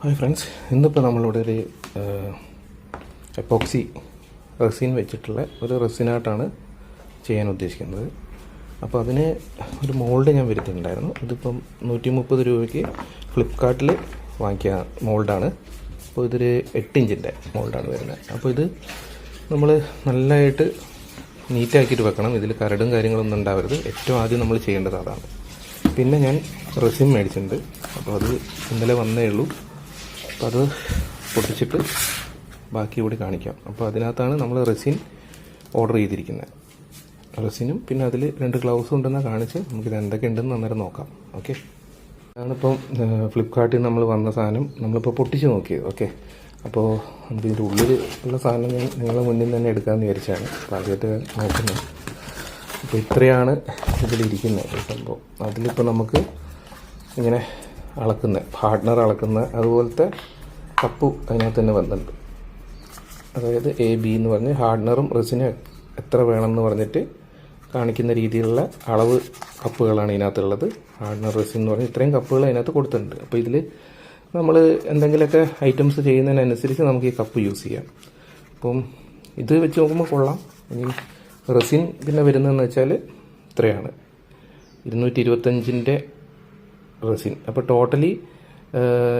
Hi friends ഇന്നിപ്പോൾ നമ്മളിവിടെ ഒരു എപ്പോക്സി റെസിൻ വെച്ചിട്ടുള്ള ഒരു റെസിനായിട്ടാണ് ചെയ്യാൻ ഉദ്ദേശിക്കുന്നത്. അപ്പോൾ അതിന് ഒരു മോൾഡ് ഞാൻ വരുത്തിയിട്ടുണ്ടായിരുന്നു. ഇതിപ്പം നൂറ്റി മുപ്പത് രൂപയ്ക്ക് ഫ്ലിപ്പ്കാർട്ടിൽ വാങ്ങിക്കുക മോൾഡാണ് അപ്പോൾ ഇതൊരു എട്ട് ഇഞ്ചിന്റെ മോൾഡാണ് വരുന്നത്. അപ്പോൾ ഇത് നമ്മൾ നല്ലതായിട്ട് നീറ്റാക്കിയിട്ട് വെക്കണം. ഇതിൽ കരടും കാര്യങ്ങളൊന്നും ഉണ്ടാവരുത്. ഏറ്റവും ആദ്യം നമ്മൾ ചെയ്യേണ്ടത് അതാണ്. പിന്നെ ഞാൻ റെസിൻ മേടിച്ചിട്ടുണ്ട്. അപ്പോൾ അത് ഇന്നലെ വന്നേ ഉള്ളൂ. അപ്പോൾ അത് പൊട്ടിച്ചിട്ട് ബാക്കി കൂടി കാണിക്കാം. അപ്പോൾ അതിനകത്താണ് നമ്മൾ റെസിൻ ഓർഡർ ചെയ്തിരിക്കുന്നത്. റെസിനും പിന്നെ അതിൽ രണ്ട് ഗ്ലൗസും ഉണ്ടെന്ന് കാണിച്ച് നമുക്കിത് എന്തൊക്കെ ഉണ്ടെന്ന് അന്നേരം നോക്കാം. ഓക്കെ? അതാണിപ്പം ഫ്ലിപ്കാർട്ടിൽ നമ്മൾ വന്ന സാധനം. നമ്മളിപ്പോൾ പൊട്ടിച്ച് നോക്കിയത്. ഓക്കെ? അപ്പോൾ നമുക്ക് ഇതിന്റെ ഉള്ളിൽ ഉള്ള സാധനം ഞാൻ നിങ്ങളുടെ മുന്നിൽ തന്നെ എടുക്കാമെന്ന് വിചാരിച്ചാണ്. അപ്പോൾ ആദ്യമായിട്ട് നോക്കുന്നത് അപ്പോൾ ഇത്രയാണ് ഇതിലിരിക്കുന്നത് സംഭവം. അതിലിപ്പോൾ നമുക്ക് ഇങ്ങനെ അളക്കുന്ന ഹാർഡ്നർ അളക്കുന്ന അതുപോലത്തെ കപ്പ് അതിനകത്ത് തന്നെ വന്നിട്ടുണ്ട്. അതായത് എ ബി എന്ന് പറഞ്ഞ് ഹാർഡ്നറും റെസിനും എത്ര വേണമെന്ന് പറഞ്ഞിട്ട് കാണിക്കുന്ന രീതിയിലുള്ള അളവ് കപ്പുകളാണ് ഇതിനകത്തുള്ളത്. ഹാർഡ്നർ റെസിൻ എന്ന് പറഞ്ഞ് ഇത്രയും കപ്പുകൾ അതിനകത്ത് കൊടുത്തിട്ടുണ്ട്. അപ്പോൾ ഇതിൽ നമ്മൾ എന്തെങ്കിലുമൊക്കെ ഐറ്റംസ് ചെയ്യുന്നതിനനുസരിച്ച് നമുക്ക് ഈ കപ്പ് യൂസ് ചെയ്യാം. അപ്പം ഇത് വെച്ച് നോക്കുമ്പോൾ കൊള്ളാം. ഇനി റെസിൻ പിന്നെ വരുന്നതെന്ന് വെച്ചാൽ ഇത്രയാണ്. ഇരുന്നൂറ്റി ഇരുപത്തഞ്ചിന്റെ റെസിൻ. അപ്പോൾ ടോട്ടലി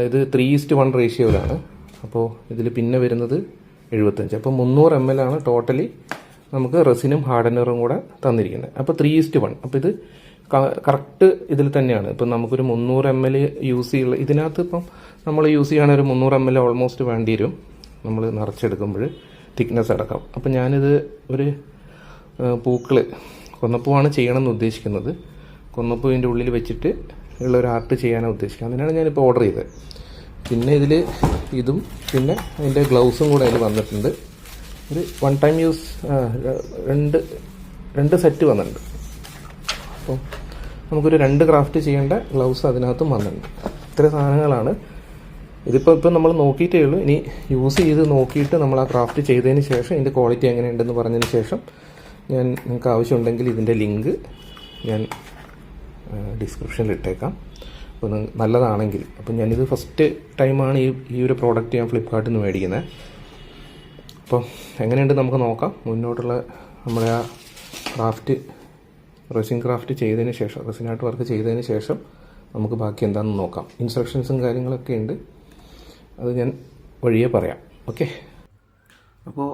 ഇത് ത്രീ ഈസ്റ്റ് വൺ റേഷ്യോയിലാണ് അപ്പോൾ ഇതിൽ പിന്നെ വരുന്നത് എഴുപത്തഞ്ച്. അപ്പോൾ മുന്നൂറ് എം എൽ ആണ് ടോട്ടലി നമുക്ക് റെസിനും ഹാർഡനറും കൂടെ തന്നിരിക്കുന്നത്. അപ്പോൾ ത്രീ ഈസ്റ്റ് വൺ അപ്പോൾ ഇത് കറക്റ്റ് ഇതിൽ തന്നെയാണ്. ഇപ്പം നമുക്കൊരു മുന്നൂറ് എം എൽ യൂസ് ചെയ്യുള്ള ഇതിനകത്ത് ഇപ്പം നമ്മൾ യൂസ് ചെയ്യുകയാണെങ്കിൽ ഒരു മുന്നൂറ് എം എൽ ഓൾമോസ്റ്റ് വേണ്ടി വരും. നമ്മൾ നിറച്ചെടുക്കുമ്പോൾ തിക്നെസ് അടക്കാം. അപ്പം ഞാനിത് ഒരു പൂക്കൾ കൊന്നപ്പൂവാണ് ചെയ്യണമെന്ന് ഉദ്ദേശിക്കുന്നത്. കൊന്നപ്പൂവിന്റെ ഉള്ളിൽ വെച്ചിട്ട് ഉള്ള ഒരു ആർട്ട് ചെയ്യാനാണ് ഉദ്ദേശിക്കുന്നത്. അതിനാണ് ഞാനിപ്പോൾ ഓർഡർ ചെയ്തത്. പിന്നെ ഇതിൽ ഇതും പിന്നെ അതിന്റെ ഗ്ലൗസും കൂടെ അതിൽ വന്നിട്ടുണ്ട്. ഒരു വൺ ടൈം യൂസ് രണ്ട് രണ്ട് സെറ്റ് വന്നിട്ടുണ്ട്. അപ്പോൾ നമുക്കൊരു രണ്ട് ക്രാഫ്റ്റ് ചെയ്യേണ്ട ഗ്ലൗസ് അതിനകത്തും വന്നിട്ടുണ്ട്. ഇത്ര സാധനങ്ങളാണ്. ഇതിപ്പോൾ ഇപ്പം നമ്മൾ നോക്കിയിട്ടേ ഉള്ളൂ. ഇനി യൂസ് ചെയ്ത് നോക്കിയിട്ട് നമ്മൾ ആ ക്രാഫ്റ്റ് ചെയ്തതിന് ശേഷം ഇതിന്റെ ക്വാളിറ്റി എങ്ങനെയുണ്ടെന്ന് പറഞ്ഞതിന് ശേഷം ഞാൻ നിങ്ങൾക്ക് ആവശ്യമുണ്ടെങ്കിൽ ഇതിന്റെ ലിങ്ക് ഞാൻ ഡിസ്ക്രിപ്ഷനിൽ ഇട്ടേക്കാം അപ്പോൾ നല്ലതാണെങ്കിൽ അപ്പം ഞാനിത് ഫസ്റ്റ് ടൈമാണ് ഈ ഈ ഒരു പ്രോഡക്റ്റ് ഞാൻ ഫ്ലിപ്പ്കാർട്ടിൽ നിന്ന് മേടിക്കുന്നത് അപ്പം എങ്ങനെയുണ്ട് നമുക്ക് നോക്കാം. മുന്നോട്ടുള്ള നമ്മുടെ ആ ക്രാഫ്റ്റ് റെസിൻ ക്രാഫ്റ്റ് ചെയ്തതിന് ശേഷം റെസിനായിട്ട് വർക്ക് ചെയ്തതിന് ശേഷം നമുക്ക് ബാക്കി എന്താണെന്ന് നോക്കാം. ഇൻസ്ട്രക്ഷൻസും കാര്യങ്ങളൊക്കെ ഉണ്ട്. അത് ഞാൻ വഴിയേ പറയാം. ഓക്കെ അപ്പോൾ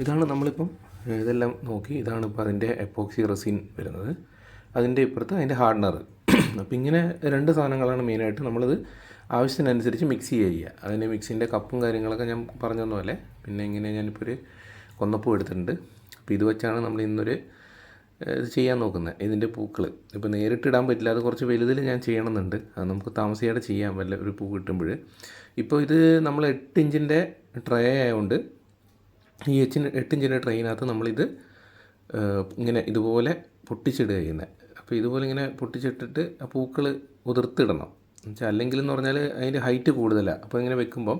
ഇതാണ് നമ്മളിപ്പം ഇതെല്ലാം നോക്കി. ഇതാണ് ഇപ്പോൾ അതിന്റെ എപ്പോക്സി റെസിൻ വരുന്നത്. അതിന്റെ ഇപ്പുറത്ത് അതിന്റെ ഹാർഡ്നർ. അപ്പോൾ ഇങ്ങനെ രണ്ട് സാധനങ്ങളാണ് മെയിനായിട്ട് നമ്മളിത് ആവശ്യത്തിനനുസരിച്ച് മിക്സ് ചെയ്യുക. അതിന്റെ മിക്സിന്റെ കപ്പും കാര്യങ്ങളൊക്കെ ഞാൻ പറഞ്ഞു പോലെ പിന്നെ ഇങ്ങനെ ഞാനിപ്പോൾ ഒരു കൊന്നപ്പൂ എടുത്തിട്ടുണ്ട്. അപ്പോൾ ഇത് വെച്ചാണ് നമ്മൾ ഇന്നൊരു ഇത് ചെയ്യാൻ നോക്കുന്നത്. ഇതിന്റെ പൂക്കൾ ഇപ്പോൾ നേരിട്ടിടാൻ പറ്റില്ല. അത് കുറച്ച് വലുതിൽ ഞാൻ ചെയ്യണമെന്നുണ്ട്. അത് നമുക്ക് താമസിയാതെ ചെയ്യാൻ വല്ല ഒരു പൂ കിട്ടുമ്പോൾ ഇപ്പോൾ ഇത് നമ്മൾ എട്ട് ഇഞ്ചിന്റെ ട്രേ ആയതുകൊണ്ട് ഈ എച്ചിന് എട്ട് ഇഞ്ചിന്റെ ട്രെയിനകത്ത് നമ്മളിത് ഇങ്ങനെ ഇതുപോലെ പൊട്ടിച്ചിടുക ചെയ്യുന്നത് അപ്പോൾ ഇതുപോലെ ഇങ്ങനെ പൊട്ടിച്ചിട്ടിട്ട് ആ പൂക്കൾ ഉതിർത്തിടണം. എന്നുവെച്ചാൽ അല്ലെങ്കിൽ എന്ന് പറഞ്ഞാൽ അതിന്റെ ഹൈറ്റ് കൂടുതലാണ് അപ്പോൾ ഇങ്ങനെ വെക്കുമ്പം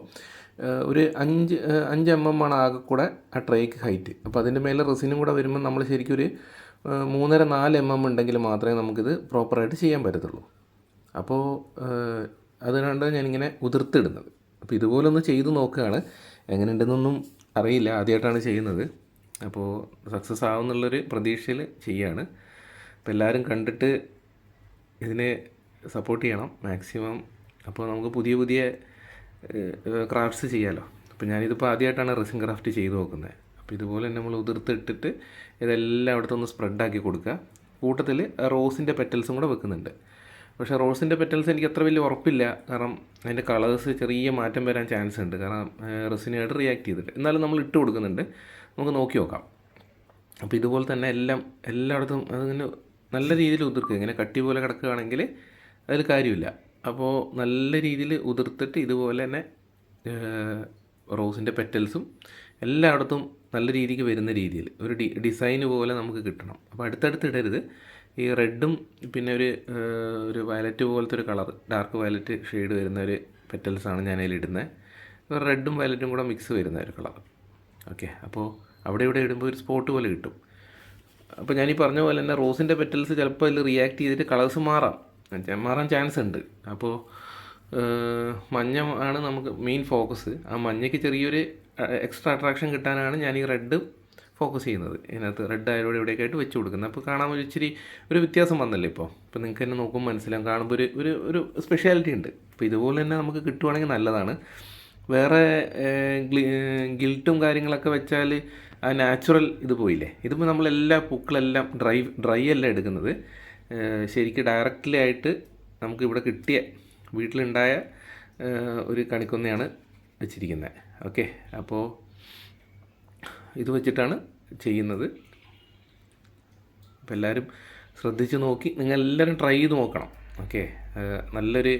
ഒരു അഞ്ച് അഞ്ച് എം എം ആണ് ആകെ കൂടെ ആ ട്രേക്ക് ഹൈറ്റ്. അപ്പോൾ അതിന്റെ മേലെ റെസിനും കൂടെ വരുമ്പോൾ നമ്മൾ ശരിക്കും ഒരു മൂന്നര നാല് എം എം ഉണ്ടെങ്കിൽ മാത്രമേ നമുക്കിത് പ്രോപ്പറായിട്ട് ചെയ്യാൻ പറ്റത്തുള്ളൂ. അപ്പോൾ അതിനാണ്ട് ഞാനിങ്ങനെ ഉതിർത്തിടുന്നത്. അപ്പോൾ ഇതുപോലൊന്ന് ചെയ്ത് നോക്കുകയാണ്. എങ്ങനെയുണ്ടെന്നൊന്നും അറിയില്ല. ആദ്യമായിട്ടാണ് ചെയ്യുന്നത്. അപ്പോൾ സക്സസ് ആവുമെന്നുള്ളൊരു പ്രതീക്ഷയിൽ ചെയ്യാണ്. അപ്പോൾ എല്ലാവരും കണ്ടിട്ട് ഇതിനെ സപ്പോർട്ട് ചെയ്യണം മാക്സിമം അപ്പോൾ നമുക്ക് പുതിയ പുതിയ ക്രാഫ്റ്റ്സ് ചെയ്യാമല്ലോ അപ്പോൾ ഞാനിതിപ്പോൾ ആദ്യമായിട്ടാണ് റെസിൻ ക്രാഫ്റ്റ് ചെയ്തു നോക്കുന്നത് അപ്പോൾ ഇതുപോലെ നമ്മൾ ഉതിർത്തിട്ടിട്ട് ഇതെല്ലാം അവിടുത്തെ ഒന്ന് സ്പ്രെഡാക്കി കൊടുക്കുക കൂട്ടത്തിൽ റോസിന്റെ പെറ്റൽസും കൂടെ വെക്കുന്നുണ്ട്. പക്ഷേ റോസിന്റെ പെറ്റൽസ് എനിക്ക് അത്ര വലിയ ഉറപ്പില്ല. കാരണം അതിന്റെ കളേഴ്സ് ചെറിയ മാറ്റം വരാൻ ചാൻസ് ഉണ്ട്. കാരണം റെസിനായിട്ട് റിയാക്ട് ചെയ്തിട്ട്. എന്നാലും നമ്മൾ ഇട്ട് കൊടുക്കുന്നുണ്ട്. നമുക്ക് നോക്കി നോക്കാം. അപ്പോൾ ഇതുപോലെ തന്നെ എല്ലാം എല്ലായിടത്തും അതിങ്ങനെ നല്ല രീതിയിൽ ഉതിർക്കുക. ഇങ്ങനെ കട്ടി പോലെ കിടക്കുകയാണെങ്കിൽ അതിൽ കാര്യമില്ല. അപ്പോൾ നല്ല രീതിയിൽ ഉതിർത്തിട്ട് ഇതുപോലെ തന്നെ റോസിന്റെ പെറ്റൽസും എല്ലായിടത്തും നല്ല രീതിക്ക് വരുന്ന രീതിയിൽ ഒരു ഡി ഡിസൈൻ പോലെ നമുക്ക് കിട്ടണം. അപ്പോൾ അടുത്തടുത്ത് ഇടരുത്. ഈ റെഡും പിന്നെ ഒരു ഒരു വയലറ്റ് പോലത്തെ ഒരു കളർ ഡാർക്ക് വയലറ്റ് ഷെയ്ഡ് വരുന്ന ഒരു പെറ്റൽസാണ് ഞാൻ ഇടുന്നത്. റെഡും വയലറ്റും കൂടെ മിക്സ് വരുന്ന ഒരു കളർ ഓക്കെ. അപ്പോൾ അവിടെ ഇവിടെ ഇടുമ്പോൾ ഒരു സ്പോട്ട് പോലെ കിട്ടും. അപ്പോൾ ഞാൻ ഈ പറഞ്ഞ പോലെ തന്നെ റോസിന്റെ പെറ്റൽസ് ചിലപ്പോൾ അതിൽ റിയാക്ട് ചെയ്തിട്ട് കളേഴ്സ് മാറാം. മാറാൻ ചാൻസ് ഉണ്ട്. അപ്പോൾ മഞ്ഞ ആണ് നമുക്ക് മെയിൻ ഫോക്കസ് ആ മഞ്ഞയ്ക്ക് ചെറിയൊരു എക്സ്ട്രാ അട്രാക്ഷൻ കിട്ടാനാണ് ഞാൻ ഈ റെഡ് ഫോക്കസ് ചെയ്യുന്നത്. ഇതിനകത്ത് റെഡ് ആയാലും ഇവിടെയൊക്കെ ആയിട്ട് വെച്ച് കൊടുക്കുന്നത്. അപ്പോൾ കാണാൻ ഇച്ചിരി ഒരു വ്യത്യാസം വന്നല്ലേ ഇപ്പോൾ ഇപ്പോൾ നിങ്ങൾക്ക് തന്നെ നോക്കുമ്പോൾ മനസ്സിലാവും. കാണുമ്പോൾ ഒരു ഒരു ഒരു സ്പെഷ്യാലിറ്റി ഉണ്ട്. അപ്പോൾ ഇതുപോലെ തന്നെ നമുക്ക് കിട്ടുവാണെങ്കിൽ നല്ലതാണ്. വേറെ ഗിൽട്ടും കാര്യങ്ങളൊക്കെ വെച്ചാൽ ആ നാച്ചുറൽ ഇത് പോയില്ലേ? ഇതിപ്പോൾ നമ്മളെല്ലാ പൂക്കളെല്ലാം ഡ്രൈ ഡ്രൈ അല്ല എടുക്കുന്നത്. ശരിക്കും ഡയറക്റ്റ്ലി ആയിട്ട് നമുക്ക് ഇവിടെ കിട്ടിയ വീട്ടിലുണ്ടായ ഒരു കണിക്കൊന്നയാണ് വെച്ചിരിക്കുന്നത് ഓക്കെ അപ്പോൾ ഇത് വെച്ചിട്ടാണ് ചെയ്യുന്നത്. അപ്പോൾ എല്ലാവരും ശ്രദ്ധിച്ച് നോക്കി. നിങ്ങൾ എല്ലാവരും ട്രൈ ചെയ്ത് നോക്കണം. ഓക്കെ നല്ലൊരു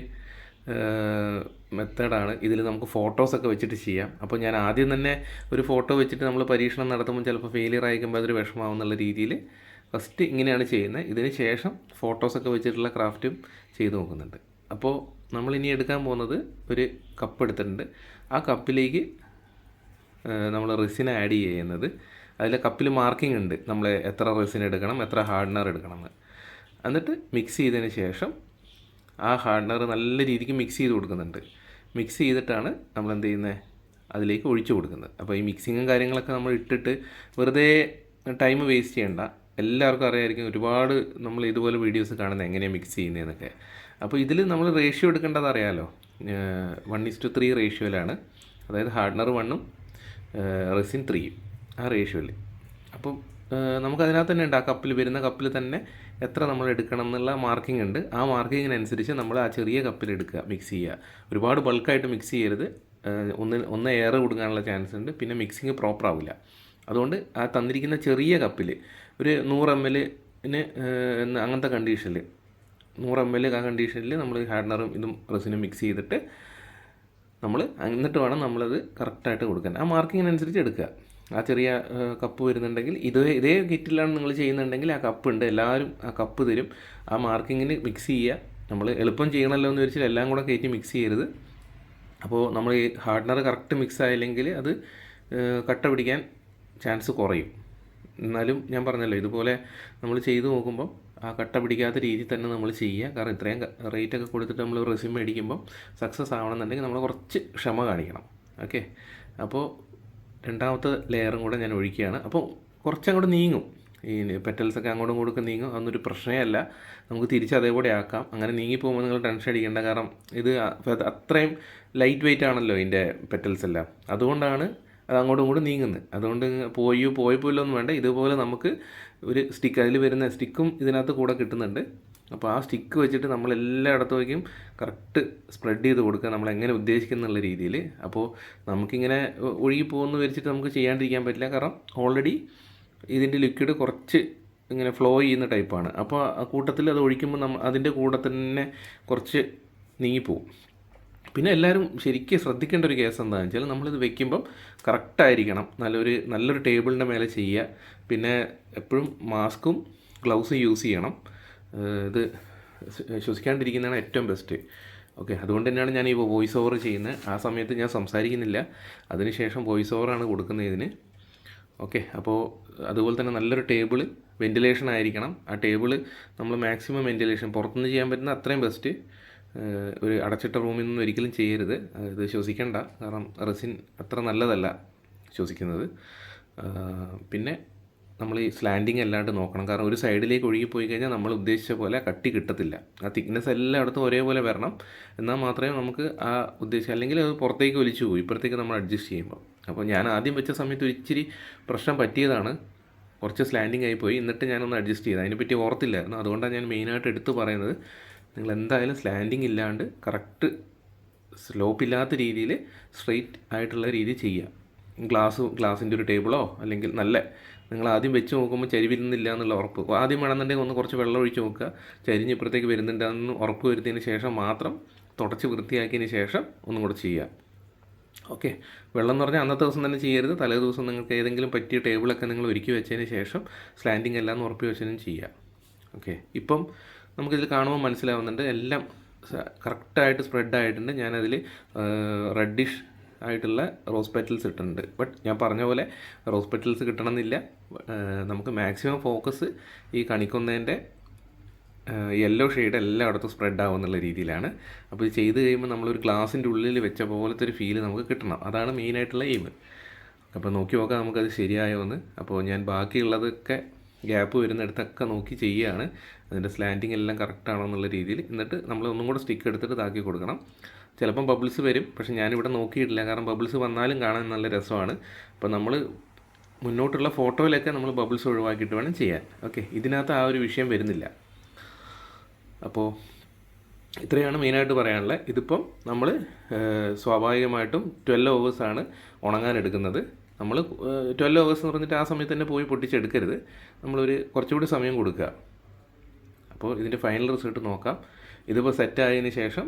മെത്തേഡാണ്. ഇതിൽ നമുക്ക് ഫോട്ടോസൊക്കെ വെച്ചിട്ട് ചെയ്യാം. അപ്പോൾ ഞാൻ ആദ്യം തന്നെ ഒരു ഫോട്ടോ വെച്ചിട്ട് നമ്മൾ പരീക്ഷണം നടത്തുമ്പോൾ ചിലപ്പോൾ ഫെയിലിയർ ആയിക്കുമ്പോൾ അതൊരു വിഷമാവും രീതിയിൽ ഫസ്റ്റ് ഇങ്ങനെയാണ് ചെയ്യുന്നത് ഇതിന് ശേഷം ഫോട്ടോസൊക്കെ വെച്ചിട്ടുള്ള ക്രാഫ്റ്റും ചെയ്തു നോക്കുന്നുണ്ട്. അപ്പോൾ നമ്മളിനി എടുക്കാൻ പോകുന്നത് ഒരു കപ്പ് എടുത്തിട്ടുണ്ട്. ആ കപ്പിലേക്ക് നമ്മൾ റെസിൻ ആഡ് ചെയ്യുന്നത്. അതിൽ കപ്പിൽ മാർക്കിംഗ് ഉണ്ട്. നമ്മൾ എത്ര റെസിൻ എടുക്കണം എത്ര ഹാർഡ്നർ എടുക്കണം എന്ന്. എന്നിട്ട് മിക്സ് ചെയ്തതിന് ശേഷം ആ ഹാർഡ്നർ നല്ല രീതിക്ക് മിക്സ് ചെയ്ത് കൊടുക്കുന്നുണ്ട്. മിക്സ് ചെയ്തിട്ടാണ് നമ്മൾ എന്ത് ചെയ്യുന്നത് അതിലേക്ക് ഒഴിച്ചു കൊടുക്കുന്നത്. അപ്പോൾ ഈ മിക്സിങ്ങും കാര്യങ്ങളൊക്കെ നമ്മൾ ഇട്ടിട്ട് വെറുതെ ടൈം വേസ്റ്റ് ചെയ്യണ്ട. എല്ലാവർക്കും അറിയാമായിരിക്കും ഒരുപാട് നമ്മൾ ഇതുപോലെ വീഡിയോസ് കാണുന്നത് എങ്ങനെയാണ് മിക്സ് ചെയ്യുന്നതെന്നൊക്കെ അപ്പോൾ ഇതിൽ നമ്മൾ റേഷ്യോ എടുക്കേണ്ടത് അറിയാമല്ലോ വൺ ഇസ് ടു ത്രീ റേഷ്യോയിലാണ് അതായത് ഹാർഡ്നർ വണ്ണും റെസിൻ ത്രീയും ആ റേഷ്യോയിൽ അപ്പം നമുക്കതിനകത്ത് തന്നെ ഉണ്ട്. ആ കപ്പിൽ വരുന്ന കപ്പിൽ തന്നെ എത്ര നമ്മൾ എടുക്കണം എന്നുള്ള മാർക്കിംഗ് ഉണ്ട്. ആ മാർക്കിങ്ങിനനുസരിച്ച് നമ്മൾ ആ ചെറിയ കപ്പിൽ എടുക്കുക മിക്സ് ചെയ്യുക. ഒരുപാട് ബൾക്കായിട്ട് മിക്സ് ചെയ്യരുത്. ഒന്ന് ഒന്ന് എയർ കൊടുക്കാനുള്ള ചാൻസ് ഉണ്ട്. പിന്നെ മിക്സിങ് പ്രോപ്പർ ആവില്ല. അതുകൊണ്ട് ആ തന്നിരിക്കുന്ന ചെറിയ കപ്പിൽ ഒരു നൂറ് എം എല്ലിന് അങ്ങനത്തെ കണ്ടീഷനിൽ നൂറ് എം എൽ ആ കണ്ടീഷനിൽ നമ്മൾ ഹാർഡ്നറും ഇതും റെസിനും മിക്സ് ചെയ്തിട്ട് നമ്മൾ എന്നിട്ട് വേണം നമ്മളത് കറക്റ്റായിട്ട് കൊടുക്കാൻ. ആ മാർക്കിങ്ങിനനുസരിച്ച് എടുക്കുക. ആ ചെറിയ കപ്പ് വരുന്നുണ്ടെങ്കിൽ ഇതേ ഇതേ കിറ്റിലാണ് നിങ്ങൾ ചെയ്യുന്നുണ്ടെങ്കിൽ ആ കപ്പ് ഉണ്ട് എല്ലാവരും ആ കപ്പ് തരും. ആ മാർക്കിങ്ങിന് മിക്സ് ചെയ്യുക. നമ്മൾ എളുപ്പം ചെയ്യണമല്ലോ എന്ന് വെച്ചാൽ എല്ലാം കൂടെ കയറ്റി മിക്സ് ചെയ്യരുത്. അപ്പോൾ നമ്മൾ ഈ ഹാർഡ്നർ കറക്റ്റ് മിക്സ് ആയില്ലെങ്കിൽ അത് കട്ട പിടിക്കാൻ ചാൻസ് കുറയും. എന്നാലും ഞാൻ പറഞ്ഞല്ലോ ഇതുപോലെ നമ്മൾ ചെയ്ത് നോക്കുമ്പം ആ കട്ട പിടിക്കാത്ത രീതി തന്നെ നമ്മൾ ചെയ്യുക. കാരണം ഇത്രയും റേറ്റ് ഒക്കെ കൊടുത്തിട്ട് നമ്മൾ റെസ്യൂം മേടിക്കുമ്പം സക്സസ് ആവണമെന്നുണ്ടെങ്കിൽ നമ്മൾ കുറച്ച് ക്ഷമ കാണിക്കണം. ഓക്കെ അപ്പോൾ രണ്ടാമത്തെ ലെയറും കൂടെ ഞാൻ ഒഴിക്കുകയാണ്. അപ്പോൾ കുറച്ചങ്ങോട്ട് നീങ്ങും. ഈ പെറ്റൽസൊക്കെ അങ്ങോട്ടും ഇങ്ങോട്ടും നീങ്ങും. അതൊന്നൊരു പ്രശ്നമേ അല്ല നമുക്ക് തിരിച്ച് അതേപോലെ ആക്കാം. അങ്ങനെ നീങ്ങി പോകുമ്പോൾ നിങ്ങൾ ടെൻഷൻ അടിക്കേണ്ട. കാരണം ഇത് അത്രയും ലൈറ്റ് വെയിറ്റ് ആണല്ലോ ഇതിന്റെ പെറ്റൽസ് എല്ലാം. അതുകൊണ്ടാണ് അത് അങ്ങോട്ടും ഇങ്ങോട്ടും നീങ്ങുന്നത്. അതുകൊണ്ട് പോയോ പോയപ്പോലോ ഒന്നും വേണ്ട. ഇതുപോലെ നമുക്ക് ഒരു സ്റ്റിക്ക് അതിൽ വരുന്ന സ്റ്റിക്കും ഇതിനകത്ത് കൂടെ കിട്ടുന്നുണ്ട്. അപ്പോൾ ആ സ്റ്റിക്ക് വെച്ചിട്ട് നമ്മൾ എല്ലായിടത്തേക്കും കറക്റ്റ് സ്പ്രെഡ് ചെയ്ത് കൊടുക്കുക നമ്മൾ എങ്ങനെ ഉദ്ദേശിക്കുന്നുള്ള രീതിയിൽ. അപ്പോൾ നമുക്കിങ്ങനെ ഒഴുകി പോകുമെന്ന് വിചാരിച്ചിട്ട് നമുക്ക് ചെയ്യാണ്ടിരിക്കാൻ പറ്റില്ല. കാരണം ഓൾറെഡി ഇതിന്റെ ലിക്വിഡ് കുറച്ച് ഇങ്ങനെ ഫ്ലോ ചെയ്യുന്ന ടൈപ്പാണ് അപ്പോൾ ആ കൂട്ടത്തിൽ അത് ഒഴിക്കുമ്പോൾ നമ്മൾ അതിന്റെ കൂടെ തന്നെ കുറച്ച് നീങ്ങിപ്പോവും. പിന്നെ എല്ലാവരും ശരിക്കും ശ്രദ്ധിക്കേണ്ട ഒരു കേസ് എന്താണെന്ന് വെച്ചാൽ നമ്മളിത് വെക്കുമ്പം കറക്റ്റായിരിക്കണം നല്ലൊരു നല്ലൊരു ടേബിളിന്റെ മേലെ ചെയ്യുക. പിന്നെ എപ്പോഴും മാസ്കും ഗ്ലൗസും യൂസ് ചെയ്യണം. ഇത് ശ്വസിക്കാണ്ടിരിക്കുന്നതാണ് ഏറ്റവും ബെസ്റ്റ് ഓക്കെ അതുകൊണ്ട് തന്നെയാണ് ഞാൻ ഈ വോയിസ് ഓവർ ചെയ്യുന്നത്. ആ സമയത്ത് ഞാൻ സംസാരിക്കുന്നില്ല. അതിനുശേഷം വോയിസ് ഓവറാണ് കൊടുക്കുന്നത് ഇതിന്. ഓക്കെ അപ്പോൾ അതുപോലെ തന്നെ നല്ലൊരു ടേബിൾ വെന്റിലേഷൻ ആയിരിക്കണം. ആ ടേബിൾ നമ്മൾ മാക്സിമം വെന്റിലേഷൻ പുറത്തുനിന്ന് ചെയ്യാൻ പറ്റുന്ന അത്രയും ബെസ്റ്റ് ഒരു അടച്ചിട്ട റൂമിൽ നിന്നും ഒരിക്കലും ചെയ്യരുത്. ഇത് ശ്വസിക്കേണ്ട. കാരണം റെസിൻ അത്ര നല്ലതല്ല ശ്വസിക്കുന്നത്. പിന്നെ നമ്മൾ ഈ സ്ലാൻഡിങ് അല്ലാണ്ട് നോക്കണം. കാരണം ഒരു സൈഡിലേക്ക് ഒഴുകി പോയി കഴിഞ്ഞാൽ നമ്മൾ ഉദ്ദേശിച്ച പോലെ കട്ടി കിട്ടത്തില്ല. ആ തിക്നെസ് എല്ലായിടത്തും ഒരേപോലെ വരണം. എന്നാൽ മാത്രമേ നമുക്ക് ആ ഉദ്ദേശിച്ച അല്ലെങ്കിൽ അത് പുറത്തേക്ക് ഒലിച്ചു പോകും ഇപ്പുറത്തേക്ക് നമ്മൾ അഡ്ജസ്റ്റ് ചെയ്യുമ്പോൾ. അപ്പോൾ ഞാൻ ആദ്യം വെച്ച സമയത്ത് ഇച്ചിരി പ്രശ്നം പറ്റിയതാണ്. കുറച്ച് സ്ലാൻഡിങ് ആയിപ്പോയി എന്നിട്ട് ഞാനൊന്ന് അഡ്ജസ്റ്റ് ചെയ്തു. അതിനെപ്പറ്റി ഓർത്തില്ലായിരുന്നു. അതുകൊണ്ടാണ് ഞാൻ മെയിനായിട്ട് എടുത്തു പറയുന്നത്. നിങ്ങൾ എന്തായാലും സ്ലാൻഡിങ് ഇല്ലാണ്ട് കറക്റ്റ് സ്ലോപ്പ് ഇല്ലാത്ത രീതിയിൽ സ്ട്രെയിറ്റ് ആയിട്ടുള്ള രീതി ചെയ്യുക. ഗ്ലാസ് ഗ്ലാസിന്റെ ഒരു ടേബിളോ അല്ലെങ്കിൽ നല്ല നിങ്ങൾ ആദ്യം വെച്ച് നോക്കുമ്പോൾ ചരിവിരുന്നില്ല എന്നുള്ള ഉറപ്പ്. ആദ്യം വേണമെന്നുണ്ടെങ്കിൽ ഒന്ന് കുറച്ച് വെള്ളം ഒഴിച്ച് നോക്കുക. ചരിഞ്ഞ് ഇപ്പുറത്തേക്ക് വരുന്നുണ്ടെന്ന് ഉറപ്പ് വരുത്തിയതിന് ശേഷം മാത്രം തുടച്ച് വൃത്തിയാക്കിയതിന് ശേഷം ഒന്നും കൂടെ ചെയ്യുക. ഓക്കെ. വെള്ളം എന്ന് പറഞ്ഞാൽ അന്നത്തെ ദിവസം തന്നെ ചെയ്യരുത്. തലേ ദിവസം നിങ്ങൾക്ക് ഏതെങ്കിലും പറ്റിയ ടേബിളൊക്കെ നിങ്ങൾ ഒരുക്കി വെച്ചതിന് ശേഷം സ്ലാൻഡിങ് എല്ലാം ഉറപ്പി വെച്ചതിനും ചെയ്യുക. ഓക്കെ. ഇപ്പം നമുക്കിതിൽ കാണുമ്പോൾ മനസ്സിലാവുന്നുണ്ട്. എല്ലാം കറക്റ്റായിട്ട് സ്പ്രെഡ് ആയിട്ടുണ്ട്. ഞാനതിൽ റെഡിഷ് ആയിട്ടുള്ള റോസ് പെറ്റൽസ് കിട്ടുന്നുണ്ട് ബട്ട് ഞാൻ പറഞ്ഞ പോലെ റോസ് പെറ്റൽസ് കിട്ടണമെന്നില്ല. നമുക്ക് മാക്സിമം ഫോക്കസ് ഈ കണിക്കുന്നതിന്റെ യെല്ലോ ഷെയ്ഡ് എല്ലായിടത്തും സ്പ്രെഡ് ആവും എന്നുള്ള രീതിയിലാണ്. അപ്പോൾ ഇത് ചെയ്ത് കഴിയുമ്പോൾ നമ്മളൊരു ഗ്ലാസിന്റെ ഉള്ളിൽ വെച്ച പോലത്തെ ഒരു ഫീൽ നമുക്ക് കിട്ടണം. അതാണ് മെയിനായിട്ടുള്ള എയിം അപ്പോൾ നോക്കി നോക്കാം നമുക്കത് ശരിയായോ എന്ന്. അപ്പോൾ ഞാൻ ബാക്കിയുള്ളതൊക്കെ ഗ്യാപ്പ് വരുന്നിടത്തൊക്കെ നോക്കി ചെയ്യുകയാണ്. അതിന്റെ സ്ലാൻഡിങ് എല്ലാം കറക്റ്റ് ആണോ എന്നുള്ള രീതിയിൽ. എന്നിട്ട് നമ്മൾ ഒന്നും കൂടെ സ്റ്റിക്ക് എടുത്തിട്ട് ഇതാക്കി കൊടുക്കണം. ചിലപ്പം ബബിൾസ് വരും പക്ഷെ ഞാനിവിടെ നോക്കിയിട്ടില്ല. കാരണം ബബിൾസ് വന്നാലും കാണാൻ നല്ല രസമാണ്. അപ്പോൾ നമ്മൾ മുന്നോട്ടുള്ള ഫോട്ടോയിലൊക്കെ നമ്മൾ ബബിൾസ് ഒഴിവാക്കിയിട്ട് വേണം ചെയ്യാൻ. ഓക്കെ ഇതിനകത്ത് ആ ഒരു വിഷയം വരുന്നില്ല. അപ്പോൾ ഇത്രയാണ് മെയിനായിട്ട് പറയാനുള്ളത്. ഇതിപ്പം നമ്മൾ സ്വാഭാവികമായിട്ടും ട്വൽവ് ആണ് ഉണങ്ങാൻ എടുക്കുന്നത്. നമ്മൾ ട്വൽവ് ഓവേഴ്സ് എന്ന് പറഞ്ഞിട്ട് ആ സമയത്ത് തന്നെ പോയി പൊട്ടിച്ചെടുക്കരുത്. നമ്മളൊരു കുറച്ചുകൂടി സമയം കൊടുക്കുക. അപ്പോൾ ഇതിന്റെ ഫൈനൽ റിസൾട്ട് നോക്കാം. ഇതിപ്പോൾ സെറ്റ് ആയതിന് ശേഷം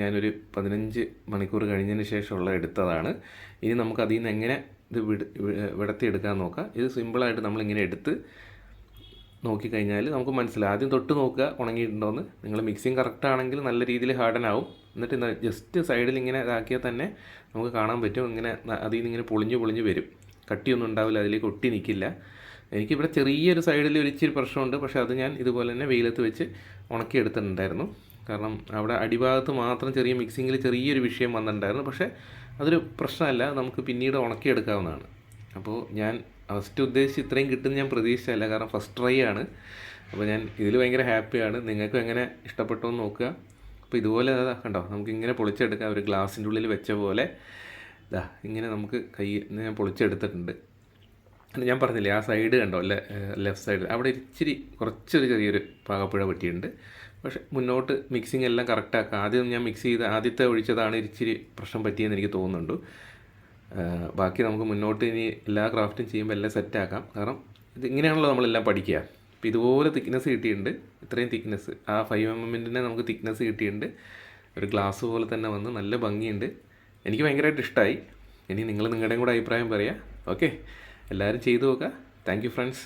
ഞാനൊരു പതിനഞ്ച് മണിക്കൂർ കഴിഞ്ഞതിന് ശേഷമുള്ള എടുത്തതാണ്. ഇനി നമുക്ക് അതിൽ നിന്ന് എങ്ങനെ ഇത് വിട വിടത്തി വിടത്തിയെടുക്കാൻ നോക്കാം. ഇത് സിമ്പിളായിട്ട് നമ്മളിങ്ങനെ എടുത്ത് നോക്കിക്കഴിഞ്ഞാൽ നമുക്ക് മനസ്സിലാവും. ആദ്യം തൊട്ട് നോക്കുക ഉണങ്ങിയിട്ടുണ്ടോയെന്ന് നിങ്ങൾ മിക്സിങ് കറക്റ്റ് ആണെങ്കിൽ നല്ല രീതിയിൽ ഹാർഡൻ ആവും. എന്നിട്ട് ജസ്റ്റ് സൈഡിൽ ഇങ്ങനെ ഇതാക്കിയാൽ തന്നെ നമുക്ക് കാണാൻ പറ്റും. ഇങ്ങനെ അതിൽ നിന്ന് ഇങ്ങനെ പൊളിഞ്ഞ് പൊളിഞ്ഞ് വരും. കട്ടിയൊന്നും ഉണ്ടാവില്ല അതിലേക്ക് ഒട്ടി നിൽക്കില്ല എനിക്കിവിടെ ചെറിയൊരു സൈഡിൽ ഒരു ഇച്ചിരി പ്രശ്നമുണ്ട്. പക്ഷേ അത് ഞാൻ ഇതുപോലെ തന്നെ വെയിലത്ത് വെച്ച് ഉണക്കിയെടുത്തിട്ടുണ്ടായിരുന്നു. കാരണം അവിടെ അടിഭാഗത്ത് മാത്രം ചെറിയ മിക്സിങ്ങിൽ ചെറിയൊരു വിഷയം വന്നിട്ടുണ്ടായിരുന്നു. പക്ഷേ അതൊരു പ്രശ്നമല്ല. നമുക്ക് പിന്നീട് ഉണക്കിയെടുക്കാവുന്നതാണ്. അപ്പോൾ ഞാൻ ഫസ്റ്റ് ഉദ്ദേശിച്ച് ഇത്രയും കിട്ടുന്ന ഞാൻ പ്രതീക്ഷിച്ചല്ല കാരണം ഫസ്റ്റ് ട്രൈ ആണ്. അപ്പോൾ ഞാൻ ഇതിൽ ഭയങ്കര ഹാപ്പിയാണ്. നിങ്ങൾക്കും എങ്ങനെ ഇഷ്ടപ്പെട്ടോ എന്ന് നോക്കുക. അപ്പോൾ ഇതുപോലെ അതാ കണ്ടോ നമുക്ക് ഇങ്ങനെ പൊളിച്ചെടുക്കാം. ഒരു ഗ്ലാസിന്റെ ഉള്ളിൽ വെച്ച പോലെ. ഇതാ ഇങ്ങനെ നമുക്ക് കൈ ഞാൻ പൊളിച്ചെടുത്തിട്ടുണ്ട്. ഞാൻ പറഞ്ഞില്ലേ ആ സൈഡ് കണ്ടോ അല്ലെ ലെഫ്റ്റ് സൈഡ് അവിടെ ഇച്ചിരി കുറച്ചൊരു ചെറിയൊരു പാകപ്പുഴ പറ്റിയിട്ടുണ്ട് പക്ഷെ മുന്നോട്ട് മിക്സിങ് എല്ലാം കറക്റ്റാക്കുക ആദ്യം ഞാൻ മിക്സ് ചെയ്ത് ആദ്യത്തെ ഒഴിച്ചതാണ് ഇച്ചിരി പ്രശ്നം പറ്റിയെന്ന് എനിക്ക് തോന്നുന്നുണ്ട്. ബാക്കി നമുക്ക് മുന്നോട്ട് ഇനി എല്ലാ ക്രാഫ്റ്റും ചെയ്യുമ്പോൾ എല്ലാം സെറ്റാക്കാം കാരണം ഇത് ഇങ്ങനെയാണല്ലോ നമ്മളെല്ലാം പഠിക്കുക. അപ്പോൾ ഇതുപോലെ തിക്നെസ് കിട്ടിയിട്ടുണ്ട്. ഇത്രയും തിക്നെസ് ആ ഫൈവ് എം എമ്മിന്റെ നമുക്ക് തിക്നെസ് കിട്ടിയിട്ടുണ്ട്. ഒരു ഗ്ലാസ് പോലെ തന്നെ വന്ന് നല്ല ഭംഗിയുണ്ട്. എനിക്ക് ഭയങ്കരമായിട്ട് ഇഷ്ടമായി ഇനി നിങ്ങൾ നിങ്ങളുടെയും കൂടെ അഭിപ്രായം പറയുക ഓക്കെ എല്ലാവരും ചെയ്തു നോക്കുക. Thank you friends